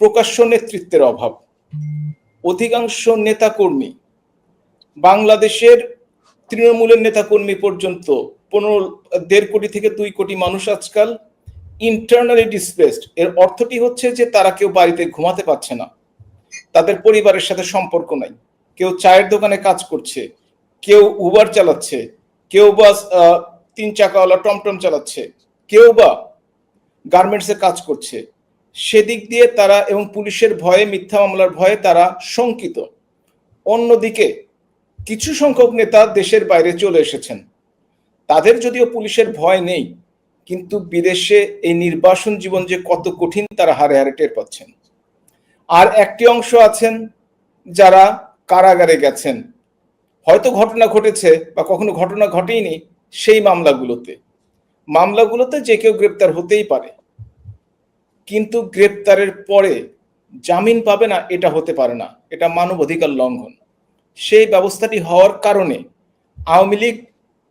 প্রকাশ্য নেতৃত্বের অভাব। অধিকাংশ নেতাকর্মী বাংলাদেশের তৃণমূলের নেতাকর্মী পর্যন্ত পনেরো, দেড় কোটি থেকে দুই কোটি মানুষ আজকাল ইন্টারনালি ডিসপ্লেসড এর অর্থটি হচ্ছে যে তারা কেউ বাড়িতে ঘুমাতে পারছে না। তাদের পরিবারের সাথে সম্পর্ক নাই। কেউ চায়ের দোকানে কাজ করছে। কেউ উবার চালাচ্ছে। কেউ বা তিন চাকাওয়ালা টমটম চালাচ্ছে। কেউ বা গার্মেন্টসে কাজ করছে। সেদিক দিয়ে তারা এবং পুলিশের ভয়ে, মিথ্যা মামলার ভয়ে তারা শঙ্কিত। অন্যদিকে, কিছু সংখ্যক নেতা দেশের বাইরে চলে এসেছেন। তাদের যদিও পুলিশের ভয় নেই, কিন্তু বিদেশে এই নির্বাসন জীবন যে কত কঠিন, তারা হারে হারে টের পাচ্ছেন। আর একটি অংশ আছেন যারা কারাগারে গেছেন। হয়তো ঘটনা ঘটেছে বা কখনো ঘটনা ঘটেইনি সেই মামলাগুলোতে। মামলাগুলোতে যে কেউ গ্রেপ্তার হতেই পারে। কিন্তু গ্রেপ্তারের পরে জামিন পাবে না, এটা হতে পারে না। এটা মানবাধিকার লঙ্ঘন। সেই ব্যবস্থাটি হওয়ার কারণে আওয়ামী লীগ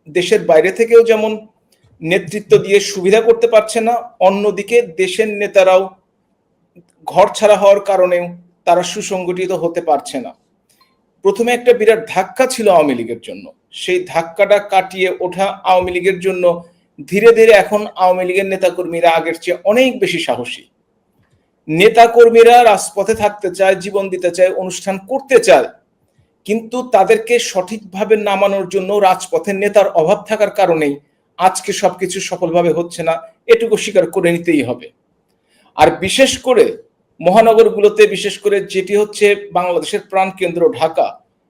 দেশের বাইরে থেকেও যেমন নেতৃত্ব দিয়ে সুবিধা করতে পারছে না, অন্যদিকে দেশের নেতারাও ঘর ছাড়া হওয়ার কারণেও তারা সুসংগঠিত হতে পারছে না। প্রথমে একটা বিরাট ধাক্কা ছিল আওয়ামী লীগের জন্য। সেই ধাক্কাটা কাটিয়ে ওঠা আওয়ামী লীগের জন্য ধীরে ধীরে এখন আওয়ামী লীগের নেতাকর্মীরা আগের চেয়ে অনেক বেশি সাহসী। নেতাকর্মীরা রাজপথে থাকতে চায়, জীবন দিতে চায়, অনুষ্ঠান করতে চায়, কিন্তু তাদেরকে সঠিকভাবে নামানোর জন্য রাজপথের নেতার অভাব থাকার কারণেই আজকে সবকিছু সফলভাবে হচ্ছে না, এটুকু স্বীকার করে নিতেই হবে। আর বিশেষ করে মহানগরগুলোতে, বিশেষ করে যেটি হচ্ছে বাংলাদেশের প্রাণকেন্দ্র ঢাকা,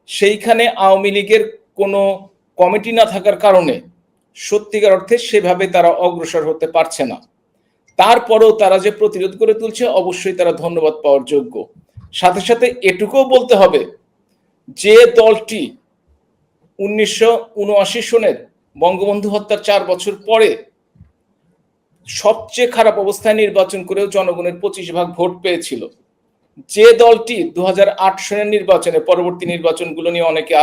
সেইখানে আওয়ামী লীগের কোনো কমিটি না থাকার কারণে সত্যিকার অর্থে সেভাবে তারা অগ্রসর হতে পারছে না। তারপরেও তারা যে প্রতিরোধ করে তুলছে, অবশ্যই তারা ধন্যবাদ পাওয়ার যোগ্য। সাথে সাথে এটুকুও বলতে হবে, যে দলটি উনিশশো উনআশি সনের বঙ্গবন্ধু হত্যার চার বছর পরে সবচেয়ে খারাপ অবস্থায় নির্বাচন করেও জনগণের পঁচিশ ভাগ ভোট পেয়েছিল। যে দলটি দু হাজার আট সনের নির্বাচনে পরবর্তী নির্বাচনগুলো নিয়ে অনেকে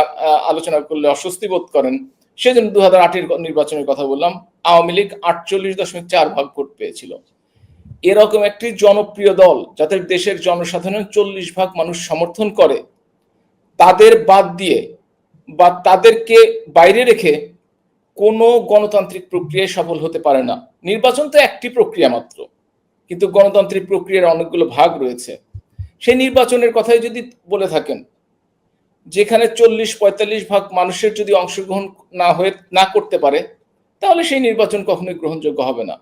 আলোচনা করলে অস্বস্তি বোধ করেন সেজন্য দু হাজার আটের নির্বাচনের কথা বললাম, আওয়ামী লীগ আটচল্লিশ দশমিক চার ভাগ ভোট পেয়েছিল। এরকম একটি জনপ্রিয় দল যাদের দেশের জনসাধারণের চল্লিশ ভাগ মানুষ সমর্থন করে, তাদের বাদ দিয়ে বা তাদেরকে বাইরে রেখে কোনো গণতান্ত্রিক প্রক্রিয়ায় সফল হতে পারে না। নির্বাচন তো একটি প্রক্রিয়া মাত্র, কিন্তু গণতান্ত্রিক প্রক্রিয়ার অনেকগুলো ভাগ রয়েছে। সেই নির্বাচনের কথাই যদি বলে থাকেন যেখানে চল্লিশ, পঁয়তাল্লিশ ভাগ মানুষের যদি অংশগ্রহণ না হয়ে, না করতে পারে, তাহলে সেই নির্বাচন কখনোই গ্রহণযোগ্য হবে না।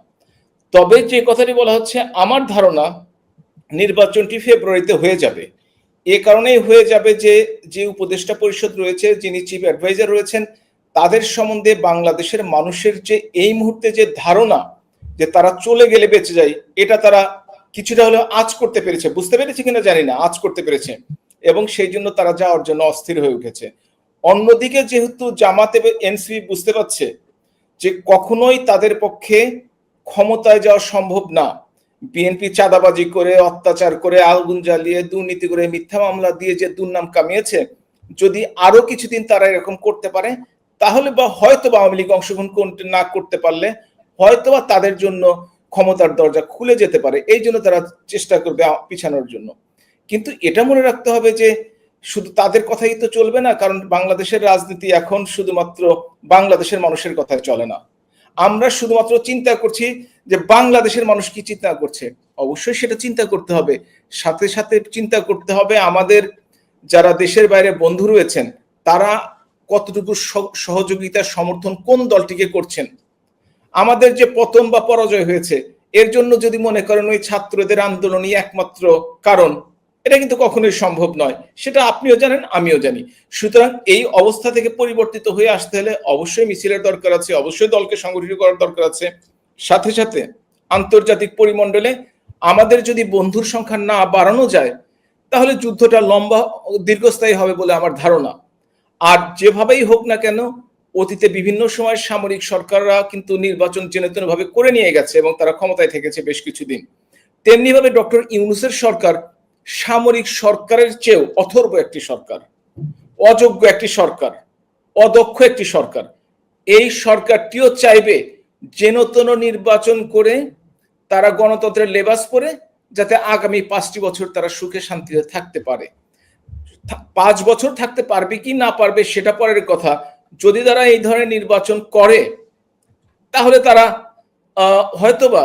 তবে যে কথাটি বলা হচ্ছে, আমার ধারণা নির্বাচনটি ফেব্রুয়ারিতে হয়ে যাবে। এ কারণেই হয়ে যাবে যে যে উপদেষ্টা পরিষদ রয়েছে, যিনি চিফ অ্যাডভাইজার রয়েছেন, তাদের সম্বন্ধে বাংলাদেশের মানুষের যে এই মুহূর্তে যে ধারণা, যে তারা চলে গেলে বেঁচে যায়, এটা তারা কিছুটা হলেও আজ করতে পেরেছে। বুঝতে পেরেছে কিনা জানি না আজ করতে পেরেছে। এবং সেই জন্য তারা যাওয়ার জন্য অস্থির হয়ে উঠেছে। অন্যদিকে যেহেতু জামাতে এনসিপি বুঝতে পারছে যে কখনোই তাদের পক্ষে ক্ষমতায় যাওয়া সম্ভব না। বিএনপি চাঁদাবাজি করে, অত্যাচার করে, আগুন জ্বালিয়ে, দুর্নীতি করে, মিথ্যা মামলা দিয়ে যে দুর্নাম কামিয়েছে, যদি আরও কিছুদিন তারা এরকম করতে পারে, তাহলে বা হয়তো বা আওয়ামী লীগ অংশগ্রহণ না করতে পারলে হয়তো বা তাদের জন্য ক্ষমতার দরজা খুলে যেতে পারে। এই জন্য তারা চেষ্টা করবে পিছানোর জন্য। কিন্তু এটা মনে রাখতে হবে যে শুধু তাদের কথাই তো চলবে না, কারণ বাংলাদেশের রাজনীতি এখন শুধুমাত্র বাংলাদেশের মানুষের কথায় চলে না। আমরা শুধুমাত্র চিন্তা করছি যে বাংলাদেশের মানুষ কি চিন্তা করছে। অবশ্যই সেটা চিন্তা করতে হবে। সাথে সাথে চিন্তা করতে হবে আমাদের যারা দেশের বাইরে বন্ধু রয়েছেন, তারা কতটুকু সহ- সহযোগিতা, সমর্থন কোন দলটিকে করছেন? আমাদের যে পতন বা পরাজয় হয়েছে, এর জন্য যদি মনে করেন ওই ছাত্রদের আন্দোলনই একমাত্র কারণ এটা কিন্তু কখনোই সম্ভব নয়। সেটা আপনিও জানেন, আমিও জানি। সুতরাং এই অবস্থা থেকে পরিবর্তিত হয়ে আসতে হলে অবশ্যই মিছিলের দরকার আছে, অবশ্যই দলকে সংগঠিত করার দরকার আছে। সাথে সাথে আন্তর্জাতিক পরিমণ্ডলে আমাদের যদি বন্ধুর সংখ্যা না বাড়ানো যায়, তাহলে যুদ্ধটা লম্বা দীর্ঘস্থায়ী হবে বলে আমার ধারণা। আর যেভাবেই হোক না কেন, অতীতে বিভিন্ন সময় সামরিক সরকাররা কিন্তু নির্বাচন জেনে ভাবে করে নিয়ে গেছে এবং তারা ক্ষমতায় থেকেছে বেশ কিছুদিন। তেমনি ভাবে ডক্টর ইউনুসের সরকার সামরিক সরকারের চেয়েও অথর্ব একটি সরকার, অযোগ্য একটি সরকার, অদক্ষ একটি সরকার। এই সরকারটিও চাইবে যেন তেন নির্বাচন করে তারা গণতন্ত্রের লেবাস পরে যাতে আগামী পাঁচটি বছর তারা সুখে শান্তিতে থাকতে পারে। পাঁচ বছর থাকতে পারবে কি না পারবে সেটা পরের কথা। যদি তারা এই ধরনের নির্বাচন করে, তাহলে তারা হয়তোবা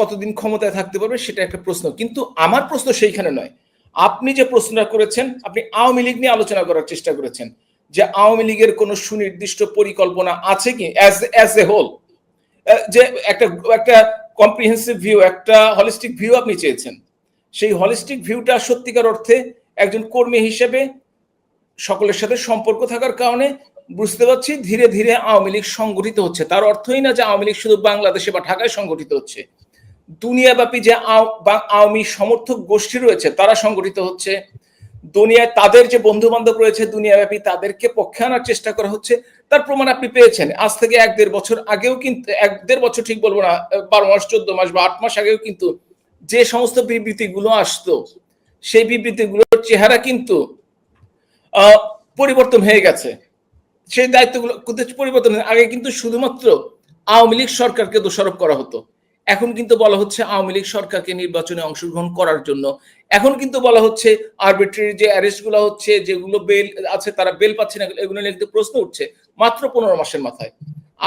কতদিন ক্ষমতায় থাকতে পারবে সেটা একটা প্রশ্ন। কিন্তু আমার প্রশ্ন সেইখানে নয়। আপনি যে প্রশ্নটা করেছেন, আপনি আওয়ামী লীগ নিয়ে আলোচনা করার চেষ্টা করেছেন যে আওয়ামী লীগের কোনো সুনির্দিষ্ট পরিকল্পনা আছে কি? অ্যাজ এ হোল যে একটা একটা কম্প্রিহেন্সিভ ভিউ একটা হলিস্টিক ভিউ আপনি চেয়েছেন। সেই হলিস্টিক ভিউটা সত্যিকার অর্থে একজন কর্মী হিসেবে সকলের সাথে সম্পর্ক থাকার কারণে বুঝতে পারছি ধীরে ধীরে আওয়ামী লীগ সংগঠিত হচ্ছে। তার অর্থই না যে আওয়ামী লীগ শুধু বাংলাদেশে বা ঢাকায় সংগঠিত হচ্ছে। দুনিয়াব্যাপী যে আওয়ামী সমর্থক গোষ্ঠী রয়েছে, তারা সংগঠিত হচ্ছে। দুনিয়ায় তাদের যে বন্ধু বান্ধব রয়েছে, দুনিয়াব্যাপী তাদেরকে পক্ষে আনার চেষ্টা করা হচ্ছে। তার প্রমাণ আপনি পেয়েছেন। আজ থেকে এক দেড় বছর আগেও কিন্তু, এক দেড় বছর ঠিক বলব না বারো মাস, চোদ্দ মাস বা আট মাস আগেও কিন্তু যে সমস্ত বিবৃতিগুলো আসতো, সেই বিবৃতিগুলোর চেহারা কিন্তু পরিবর্তন হয়ে গেছে। সেই দায়িত্বগুলো পরিবর্তন আগে কিন্তু শুধুমাত্র আওয়ামী লীগ সরকারকে দোষারোপ করা হতো। এখন কিন্তু বলা হচ্ছে আওয়ামী লীগ সরকারকে নির্বাচনে অংশগ্রহণ করার জন্য। এখন কিন্তু বলা হচ্ছে আরবিট্রারি যে অ্যারেস্টগুলো হচ্ছে, যেগুলো বেল আছে, তারা বেল পাচ্ছে না, এগুলো নিয়ে কিন্তু প্রশ্ন উঠছে মাত্র পনেরো মাসের মাথায়।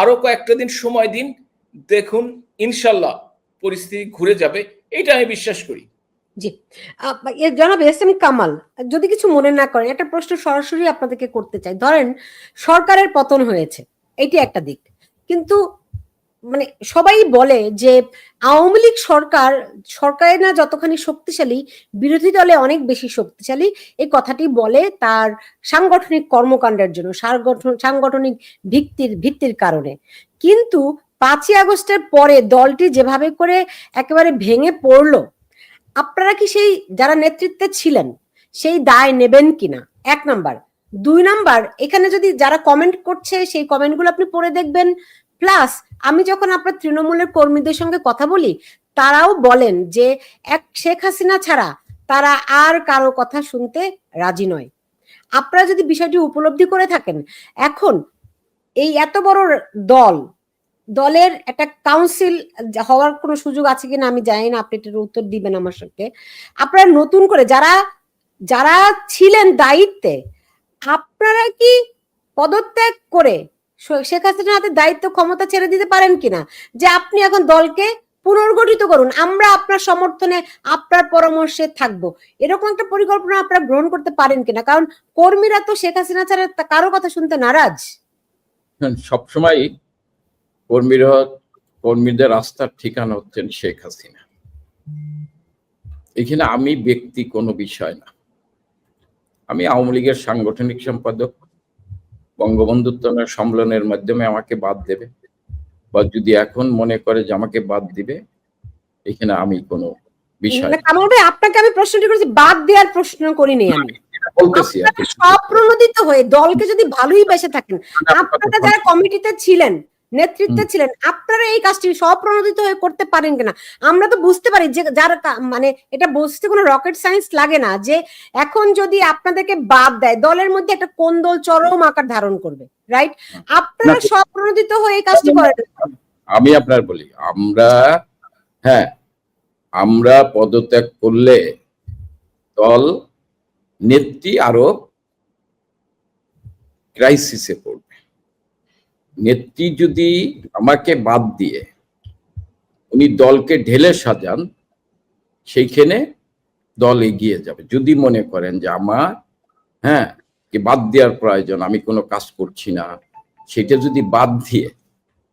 আরও কয়েকটা দিন সময় দিন, দেখুন ইনশাল্লাহ পরিস্থিতি ঘুরে যাবে, এটা আমি বিশ্বাস করি। জি। জনাব এস এম কামাল, যদি কিছু মনে না করেন, একটা প্রশ্ন সরাসরি আপনাদেরকে করতে চাই। ধরেন সরকারের পতন হয়েছে, এটি একটা দিক। কিন্তু মানে সবাই বলে যে আওয়ামী লীগ সরকার সরকারে না যতখানি শক্তিশালী, বিরোধী দলে অনেক বেশি শক্তিশালী। এই কথাটি বলে তার সাংগঠনিক কর্মকাণ্ডের জন্য সাংগঠন সাংগঠনিক ভিত্তির ভিত্তির কারণে। কিন্তু পাঁচই আগস্টের পরে দলটি যেভাবে করে একেবারে ভেঙে পড়ল, আপনারা কি সেই যারা নেতৃত্বে ছিলেন, সেই দায় নেবেন কিনা? এক নাম্বার। দুই নাম্বার, এখানে যদি যারা কমেন্ট করছে, সেই কমেন্টগুলো আপনি পড়ে দেখবেন। প্লাস আমি যখন আপনার তৃণমূলের কর্মীদের সঙ্গে কথা বলি, তারাও বলেন যে, এক শেখ হাসিনা ছাড়া তারা আর কারও কথা শুনতে রাজি নয়। আপনারা যদি বিষয়টি উপলব্ধি করে থাকেন, এখন এই এত বড় দল, দলের একটা কাউন্সিল হওয়ার কোনো সুযোগ আছে কিনা আমি জানি না, আপনি এটার উত্তর দিবেন আমার সঙ্গে। আপনারা নতুন করে যারা যারা ছিলেন দায়িত্বে, আপনারা কি পদত্যাগ করে শেখ হাসিনার হাতে দায়িত্ব, ক্ষমতা ছেড়ে দিতে পারেন কিনা? যে আপনি এখন দলকে পুনর্গঠিত করুন, আমরা আপনার সমর্থনে, আপনার পরামর্শে থাকব। এরকম একটা পরিকল্পনা আপনারা গ্রহণ করতে পারেন কিনা? কারণ কর্মীরা তো শেখ হাসিনা ছাড়া কারও কথা শুনতে নারাজ। সবসময় কর্মীরা, কর্মীদের আস্থার ঠিকানা হচ্ছেন শেখ হাসিনা। এখানে আমি ব্যক্তি কোনো বিষয় না। আমি আওয়ামী লীগের সাংগঠনিক সম্পাদক বঙ্গবন্ধু উত্তরণের সম্মেলনের মাধ্যমে আমাকে বাদ দেবে। বা যদি এখন মনে করে যে আমাকে বাদ দিবে এখানে আমি কোনো বিষয় আপনাকে আমি প্রশ্নটি করেছি বাদ দেওয়ার প্রশ্ন করিনি আমি। স্বপ্রণোদিত হয়ে দলকে যদি ভালোই বেসে থাকেন আপনারা যারা কমিটিতে ছিলেন নেতৃত্বে ছিলেন। আপনারা এই কাজটি স্বপ্রণোদিত হয়ে করতে পারেন কিনা? আমরা তো বুঝতে পারি যে যার মানে এটা বুঝতে কোনো রকেট সায়েন্স লাগে না যে এখন যদি আপনাদেরকে বাদ দেয় দলের মধ্যে একটা কোন্দল চরম আকার ধারণ করবে রাইট আপনারা। স্বপ্রণোদিত হয়ে এই কাজটি করেন। আমি আপনার বলি আমরা হ্যাঁ আমরা পদত্যাগ করলে দল নেত্রী আরও ক্রাইসিসে পড়বে। নেত্রী যদি আমাকে বাদ দিয়ে উনি দলকে ঢেলে সাজান, সেইখানে দল এগিয়ে যাবে। যদি মনে করেন যে আমার হ্যাঁ বাদ দেওয়ার প্রয়োজন, আমি কোনো কাজ করছি না, সেটা যদি বাদ দিয়ে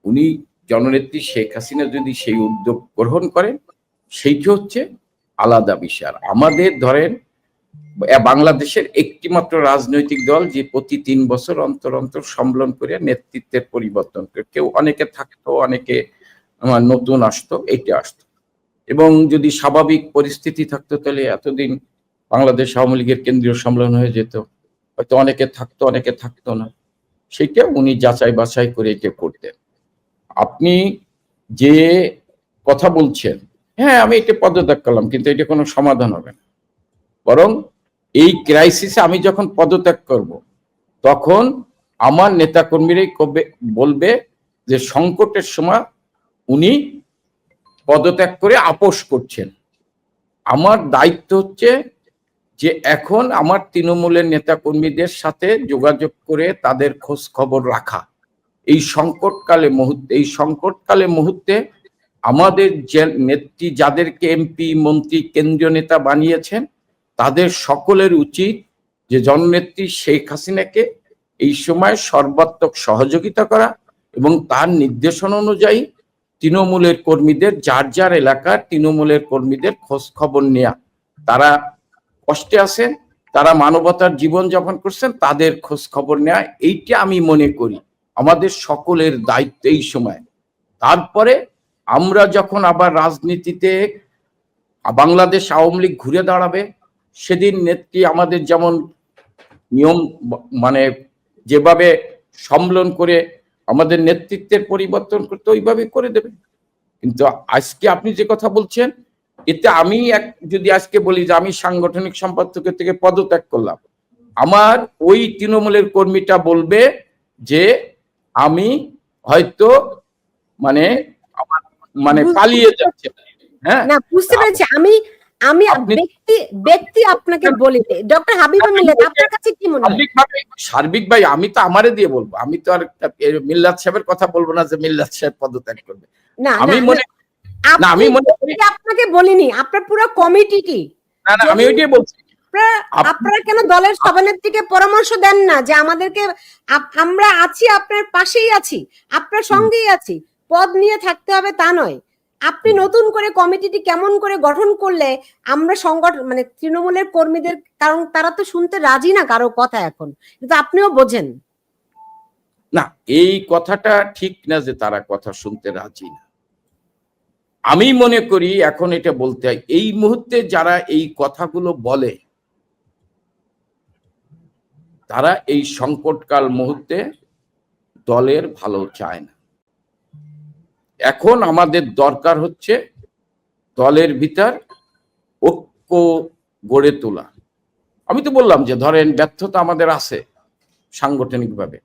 উনি জননেত্রী শেখ হাসিনা যদি সেই উদ্যোগ গ্রহণ করেন, সেইটি হচ্ছে আলাদা বিষয়। আমাদের ধরেন বাংলাদেশের একটিমাত্র রাজনৈতিক দল যে প্রতি তিন বছর অন্তর অন্তর সম্মেলন করে নেতৃত্বের পরিবর্তন করে। কেউ অনেকে থাকতো, অনেকে নতুন আসতো, এইটা আসতো। এবং যদি স্বাভাবিক পরিস্থিতি থাকতো, তাহলে এতদিন বাংলাদেশ আওয়ামী লীগের কেন্দ্রীয় সম্মেলন হয়ে যেত। হয়তো অনেকে থাকতো অনেকে থাকতো না। সেইটা উনি যাচাই বাছাই করে এটা করতেন। আপনি যে কথা বলছেন হ্যাঁ আমি এটা পদত্যাগ করলাম, কিন্তু এটা কোনো সমাধান হবে না। বরং এই ক্রাইসিসে আমি যখন পদত্যাগ করব, তখন আমার নেতাকর্মীরাই কবে বলবে যে সংকটের সময় উনি পদত্যাগ করে আপোষ করছেন। আমার দায়িত্ব হচ্ছে যে এখন আমার তৃণমূলের নেতাকর্মীদের সাথে যোগাযোগ করে তাদের খোঁজ খবর রাখা। এই সংকটকালে মুহূর্তে, এই সংকটকালে মুহূর্তে আমাদের যে নেত্রী, যাদেরকে এমপি মন্ত্রী, কেন্দ্রীয় নেতা বানিয়েছেন তাদের সকলের উচিত যে জননেত্রী শেখ হাসিনাকে এই সময় সর্বাত্মক সহযোগিতা করা এবং তার নির্দেশনা অনুযায়ী তৃণমূলের কর্মীদের, যার যার এলাকার তৃণমূলের কর্মীদের খোঁজ খবর নেয়া। তারা কষ্টে আছেন, তারা মানবতার জীবন যাপন করছেন, তাদের খোঁজ খবর নেওয়া এইটা আমি মনে করি। আমাদের সকলের দায়িত্ব এই সময়। তারপরে আমরা যখন আবার রাজনীতিতে বাংলাদেশ আওয়ামী লীগ ঘুরে দাঁড়াবে সেদিন নেত্রী আমাদের যেমন নিয়ম মানে যেভাবে সম্মেলন করে আমাদের নেতৃত্বের পরিবর্তন করতে ওইভাবে করে দেবে। কিন্তু আজকে আপনি যে কথা বলছেন এতে আমি এক যদি আজকে বলি যে আমি সাংগঠনিক সম্পাদকের থেকে পদত্যাগ করলাম আমার ওই তৃণমূলের কর্মীটা বলবে যে আমি হয়তো মানে মানে পালিয়ে যাচ্ছে হ্যাঁ? না বুঝতে পেরেছি। আমি আমি ব্যক্তি ব্যক্তি আপনাকে বলি ডক্টর হাবিবা মিল্লাত আপনার কাছে কি মনে হয়? সার্বিক ভাই আমি তো আমারে দিয়ে বলব। আমি তো আর মিল্লাত সাহেবের কথা বলব না যে মিল্লাত সাহেব পদত্যাগ করবে। না আমি মনে না আমি মনে করি আপনাকে বলিনি। আপনার পুরো কমিটিটি না না আমি ওইটাই বলছি। আপনারা কেন দলের সভানেত্রীকে পরামর্শ দেন না যে আমাদেরকে আমরা আছি আপনার পাশেই আছি আপনার সঙ্গেই আছি। পদ নিয়ে থাকতে হবে তা নয়। আপনি নতুন করে কমিটিটি কেমন করে গঠন করলে আমরা সংগঠন মানে তৃণমূলের কর্মীদের, কারণ তারা তো শুনতে রাজি না কারও কথা এখন, কিন্তু আপনিও বোঝেন। না, এই কথাটা ঠিক না যে তারা কথা শুনতে রাজি না। আমি মনে করি এখন এটা বলতে হয়, এই মুহূর্তে যারা এই কথাগুলো বলে, তারা এই সংকটকাল মুহূর্তে দলের ভালো চায় না। এখন আমাদের দরকার হচ্ছে দলের ভিতর ঐক্য গড়ে তোলা। আমি তো বললাম যে ধরেন ব্যর্থতা আমাদের আছে সাংগঠনিকভাবে।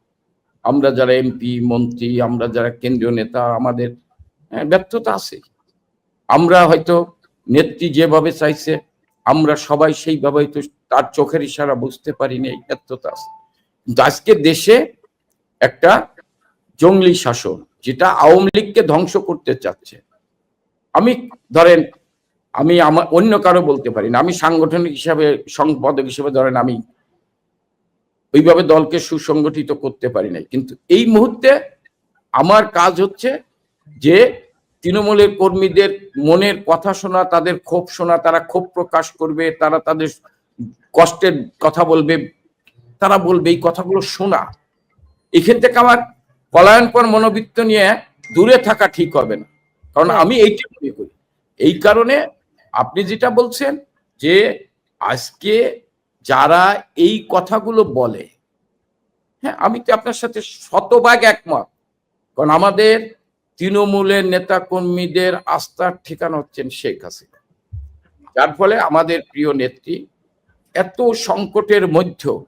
আমরা যারা এমপি মন্ত্রী আমরা যারা কেন্দ্রীয় নেতা আমাদের হ্যাঁ, ব্যর্থতা আছে। আমরা হয়তো নেত্রী যেভাবে চাইছে আমরা সবাই সেইভাবে হয়তো তার চোখের ইশারা বুঝতে পারিনি এই ব্যর্থতা আছে। আজকে দেশে একটা জঙ্গলি শাসন যেটা আওয়ামী লীগকে ধ্বংস করতে চাচ্ছে। আমি, ধরেন, আমি আমার, অন্য কারও বলতে পারি না। আমি সাংগঠনিক হিসাবে, সম্পাদক হিসেবে ধরেন আমি ওইভাবে দলকে সুসংগঠিত করতে পারি নাই। কিন্তু এই মুহূর্তে আমার কাজ হচ্ছে যে তৃণমূলের কর্মীদের মনের কথা শোনা, তাদের ক্ষোভ শোনা, তারা ক্ষোভ প্রকাশ করবে, তারা তাদের কষ্টের কথা বলবে, তারা বলবে, এই কথাগুলো শোনা। এখান থেকে আমার পলায়নপর মনোবৃত্ত নিয়ে দূরে থাকা ঠিক হবে না। কারণ আমি এইটা মনে করি। এই কারণে আপনি যেটা বলছেন যে আজকে যারা এই কথাগুলো বলে হ্যাঁ আমি তো আপনার সাথে শতভাগ একমত। কারণ আমাদের তৃণমূলের নেতা কর্মীদের আস্থার ঠিকানা হচ্ছেন শেখ হাসিনা। যার ফলে আমাদের প্রিয় নেত্রী এত সংকটের মধ্যেও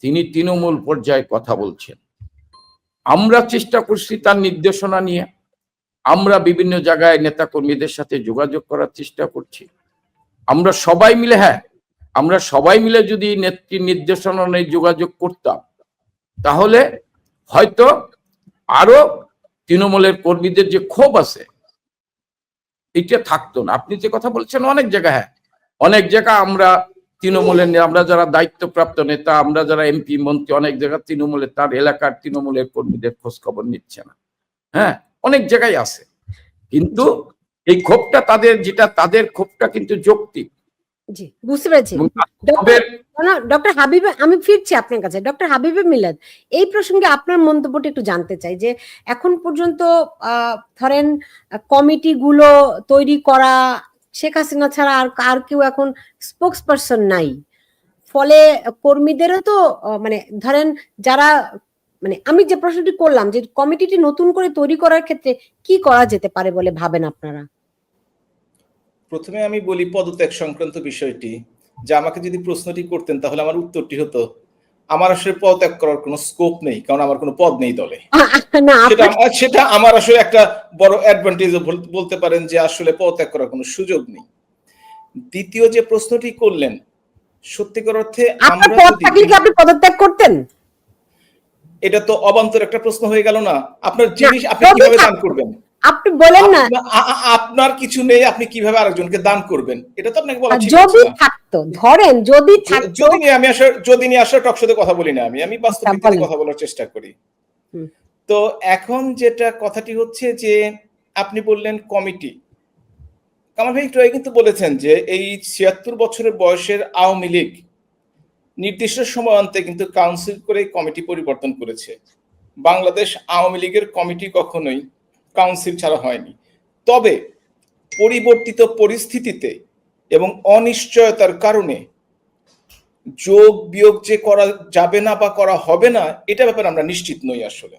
তিনি তৃণমূল পর্যায়ে কথা বলছেন। আমরা চেষ্টা করছি তার নির্দেশনা নিয়ে। আমরা বিভিন্ন জায়গায় নেতা কর্মীদের সাথে যোগাযোগ করার চেষ্টা করছি। আমরা সবাই মিলে হ্যাঁ আমরা সবাই মিলে যদি নেত্রীর নির্দেশনা নিয়ে যোগাযোগ করতাম, তাহলে হয়তো আরও তৃণমূলের কর্মীদের যে ক্ষোভ আছে, এটা থাকতো না। আপনি যে কথা বলছেন অনেক জায়গায় হ্যাঁ অনেক জায়গা আমরা তৃণমূলের আমরা যারা দায়িত্বপ্রাপ্ত নেতা আমরা যারা এমপি মন্ত্রী অনেক জায়গায় তৃণমূলের তার এলাকার তৃণমূলের কর্মীদের খোঁজ খবর নিচ্ছে না। হ্যাঁ অনেক জায়গায় আছে। কিন্তু এই ক্ষোভটা তাদের যেটা তাদের ক্ষোভটা কিন্তু যৌক্তিক। জি বুঝতে পেরেছি। ডক্টর হাবিব আমি ফিরছি আপনার কাছে। ডক্টর হাবিবে মিলাদ এই প্রসঙ্গে আপনার মন্তব্যটা একটু জানতে চাই যে এখন পর্যন্ত আহ, ধরেন কমিটি গুলো তৈরি করা শেখ হাসিনা ছাড়া আর আর কেউ এখন স্পোক্স পারসন নাই। ফলে কর্মীদেরও তো মানে ধরেন যারা মানে আমি যে প্রশ্নটি করলাম যে কমিটিটি নতুন করে তৈরি করার ক্ষেত্রে কি করা যেতে পারে বলে ভাবেন আপনারা? প্রথমে আমি বলি পদত্যাগ সংক্রান্ত বিষয়টি। যে আমাকে যদি প্রশ্নটি করতেন তাহলে আমার উত্তরটি হতো আমার আসলে পদত্যাগ করার কোনো স্কোপ নেই কারণ আমার কোনো পদ নেই দলে। সেটা আমার- সেটা আমার আসলে একটা বড় অ্যাডভান্টেজ বলতে পারেন যে আসলে পদত্যাগ করার কোনো সুযোগ নেই। দ্বিতীয় যে প্রশ্নটি করলেন সত্যিকার অর্থে আমরা আপনি পদত্যাগ করতেন? এটা তো অবান্তর একটা প্রশ্ন হয়ে গেল না। আপনার জিনিস আপনি কীভাবে দান করবেন? আপনি বলেন না। আপনার কিছু নেই আপনি কীভাবে আরেকজনকে দান করবেন? এটা তো আপনাকে বলা যদি থাকতো ধরেন যদি থাকতো যদি নিয়ে আমি আসলে যদি নিয়ে আসলে টক সাথে কথা বলি না আমি আমি আচ্ছা। কথা বলার চেষ্টা করি। তো এখন যেটা কথাটি হচ্ছে যে আপনি বললেন কমিটি। কামাল ভাই একটু কিন্তু বলেছেন যে এই ছিয়াত্তর বছরের বয়সের আওয়ামী লীগ নির্দিষ্ট সময় অন্তে কিন্তু কাউন্সিল করে কমিটি পরিবর্তন করেছে। বাংলাদেশ আওয়ামী লীগের কমিটি কখনোই কাউন্সিল ছাড়া হয়নি। তবে পরিবর্তিত পরিস্থিতিতে এবং অনিশ্চয়তার কারণে যোগ বিয়োগ যে করা যাবে না বা করা হবে না, এটা ব্যাপারে আমরা নিশ্চিত নই আসলে।